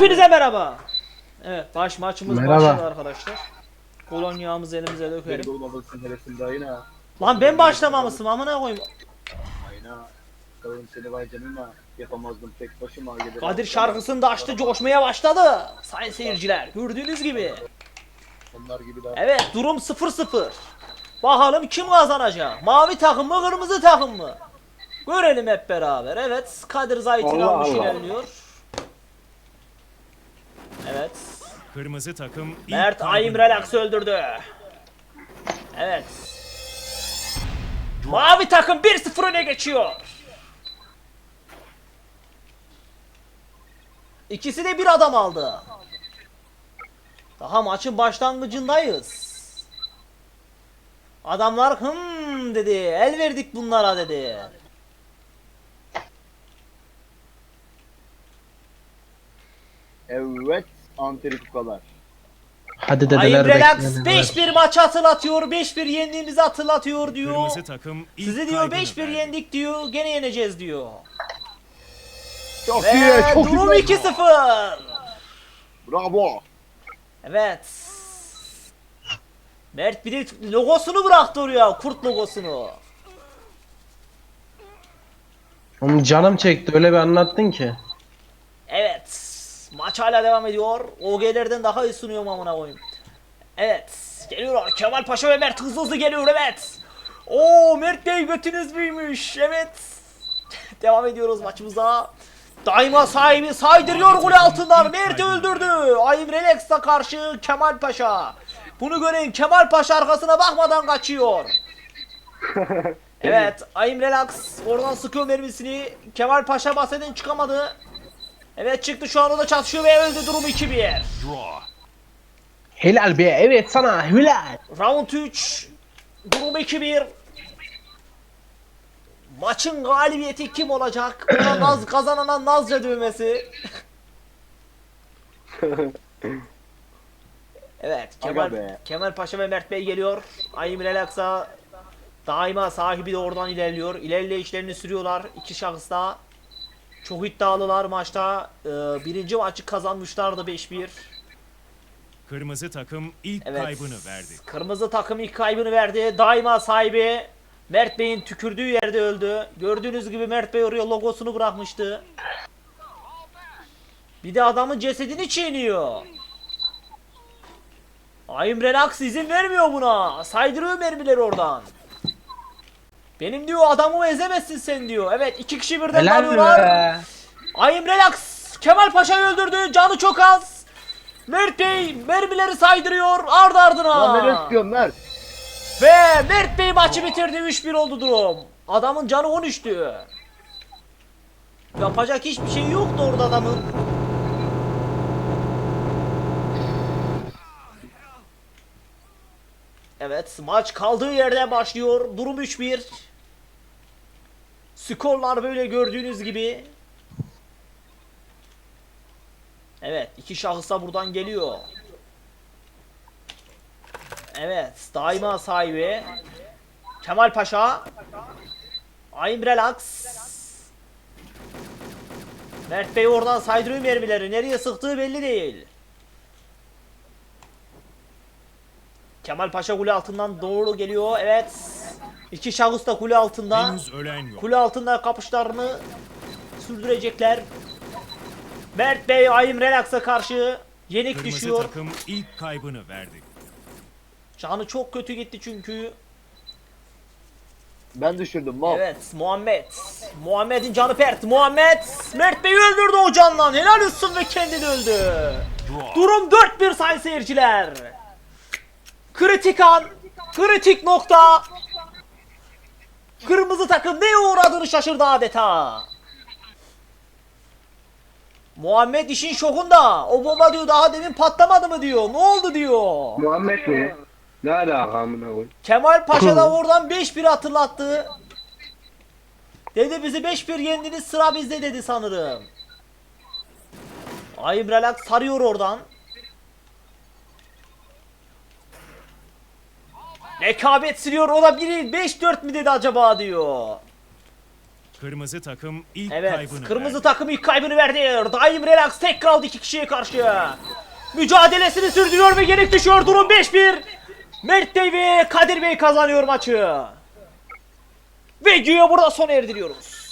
Hepinize merhaba. Evet baş maçımız Merhaba. başladı arkadaşlar. Kolonyamızı elimize dökelim. Lan ben başlamamışım amına koyayım. Ayna. Kalın seni vay canına. Yapamazdım tek başıma. Kadir şarkısını da açtı coşmaya başladı. Sayın seyirciler gördüğünüz gibi. Onlar gibi daha. Evet durum 0-0. Bakalım kim kazanacak? Mavi takım mı kırmızı takım mı? Görelim hep beraber. Evet Kadir Zayt'in almış Allah. ilerliyor. Evet. Kırmızı takım ilk Mert kaybını Ayım Relax öldürdü. Evet. Mavi takım 1-0 öne geçiyor. İkisi de bir adam aldı. Daha maçın başlangıcındayız. Adamlar hım dedi. El verdik bunlara dedi. Evet. Antrikukalar. Hadi dedeler Relax bekleyenler. 5-1 maçı hatırlatıyor. 5-1 yendiğimizi hatırlatıyor diyor. Kırmızı takım ilk Sizi diyor kaybını 5-1 verdi. yendik diyor. Gene yeneceğiz diyor. Çok Ve iyi. Çok durum iyi. 2-0. Bravo. Evet. Mert bir de logosunu bıraktı oraya. Kurt logosunu. Oğlum canım çekti öyle bir anlattın ki. Maç hala devam ediyor. OG'lerden daha iyi sunuyorum amına koyayım. Evet. Geliyorlar. Kemal Paşa ve Mert hızlı hızlı geliyor evet. Oo Mert Bey götünüz büyümüş. Evet. devam ediyoruz maçımıza. Daima sahibi saydırıyor golü altından. Mert öldürdü. Ayım Relax'a karşı Kemal Paşa. Bunu gören Kemal Paşa arkasına bakmadan kaçıyor. Evet, Ayım Relax oradan sıkıyor mermisini. Kemal Paşa bahseden çıkamadı. Evet çıktı şu an o da çatışıyor ve öldü durum 2-1. Draw. Helal be evet sana helal. Round 3 durum 2-1. Maçın galibiyeti kim olacak? Ona Naz kazanana Nazca dövmesi. evet Kemal. Kemal Paşa ve Mert Bey geliyor. Ayım Relax'a daima sahibi de oradan ilerliyor. İlerleyişlerini sürüyorlar iki şahıs da. Çok iddialılar maçta. Ee, birinci maçı kazanmışlardı 5-1. Kırmızı takım ilk Evet. kaybını verdi. Kırmızı takım ilk kaybını verdi. Daima sahibi Mert Bey'in tükürdüğü yerde öldü. Gördüğünüz gibi Mert Bey oraya logosunu bırakmıştı. Bir de adamın cesedini çiğniyor. Ayım Relax izin vermiyor buna. Saydırıyor mermileri oradan. Benim diyor adamımı ezemezsin sen diyor. Evet iki kişi birden Helal dalıyorlar. be. Ayım Relax Kemal Paşa'yı öldürdü. Canı çok az. Mert Bey mermileri saydırıyor ardı ardına. Lan nereye sıkıyorsun Mert? Ve Mert Bey maçı bitirdi 3-1 oldu durum. Adamın canı 13'tü. Yapacak hiçbir şey yoktu orada adamın. Evet maç kaldığı yerden başlıyor. Durum 3-1. Skorlar böyle gördüğünüz gibi. Evet iki şahısa buradan geliyor. Evet, daima sahibi Kemal Paşa. Ayım Relax. Mert Bey oradan saydırıyor mermileri. Nereye sıktığı belli değil. Kemal Paşa kule altından doğru geliyor. Evet. İki şahıs da kule altında. Henüz ölen yok. Kule altında kapışlarını sürdürecekler. Mert Bey Ayım Relax'a karşı yenik Kırmızı düşüyor. takım ilk kaybını verdi. Canı çok kötü gitti çünkü. Ben düşürdüm mal. Evet Muhammed. Muhammed'in canı pert. Muhammed Mert Bey'i öldürdü o candan. Helal olsun ve kendini öldü. Durum 4-1 sayın seyirciler. Kritik an. Kritik nokta. Kırmızı takım neye uğradığını şaşırdı adeta. Muhammed işin şokunda. O bomba diyor daha demin patlamadı mı diyor. Ne oldu diyor. Muhammed mi? Ne alaka amına koyayım? Kemal Paşa da oradan 5-1 hatırlattı. Dedi bizi 5-1 yendiniz sıra bizde dedi sanırım. Ayım Relax sarıyor oradan. Rekabet sürüyor o da biri 5-4 mi dedi acaba diyor. Kırmızı takım ilk Evet kaybını kırmızı verdi. takım ilk kaybını verdi. Daim relax tek kaldı iki kişiye karşı. Mücadelesini sürdürüyor ve yenik düşüyor. Durum 5-1. Mert Bey ve Kadir Bey kazanıyor maçı. Videoya burada sona erdiriyoruz.